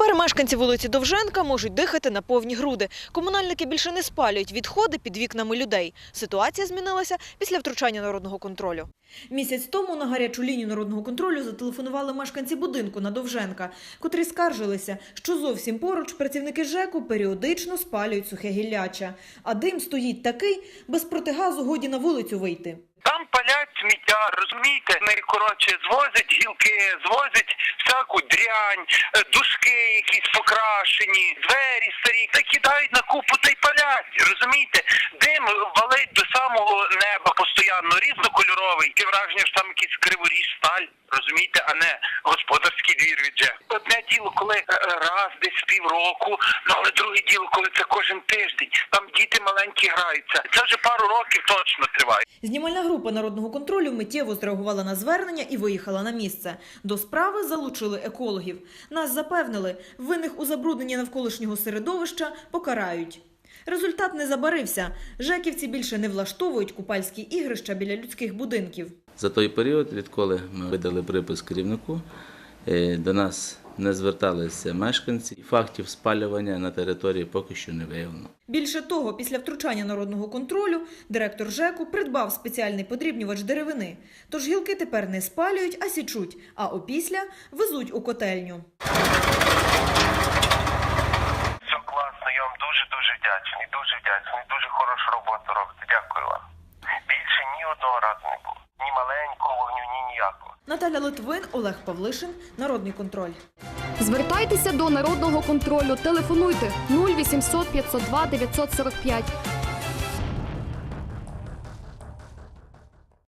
Тепер мешканці вулиці Довженка можуть дихати на повні груди. Комунальники більше не спалюють відходи під вікнами людей. Ситуація змінилася після втручання народного контролю. Місяць тому на гарячу лінію народного контролю зателефонували мешканці будинку на Довженка, котрі скаржилися, що зовсім поруч працівники ЖЕКу періодично спалюють сухе гілляча. А дим стоїть такий, без протигазу годі на вулицю вийти. Палять сміття, розумієте? Вони коротше звозять гілки, звозять всяку дрянь, е, дужки якісь покрашені, двері старі, та кидають на купу та й палять. Розумієте? Дим неба постійно, різнокольоровий. Таке враження, що там якийсь криворіж сталь. Розумієте, а не господарський двір від. Одне діло, коли е, раз десь півроку, ну але друге діло, коли це кожен тиждень. Там діти маленькі граються. Це вже пару років точно триває. Знімальна група народного контролю миттєво зреагувала на звернення і виїхала на місце. До справи залучили екологів. Нас запевнили, винних у забрудненні навколишнього середовища покарають. Результат не забарився. Жеківці більше не влаштовують купальські ігрища біля людських будинків. За той період, відколи ми видали припис керівнику, е, до нас не зверталися мешканці. І Фактів спалювання на території поки що не виявлено. Більше того, після втручання народного контролю директор ЖЕКу придбав спеціальний подрібнювач деревини. Тож гілки тепер не спалюють, а січуть, а опісля везуть у котельню. Хорошу роботу робите. Дякую вам. Більше ні одного разу не було. Ні маленького вогню, ні ніякого. Наталя Литвин, Олег Павлишин, Народний контроль. Звертайтеся до народного контролю. Телефонуйте 0800 502 945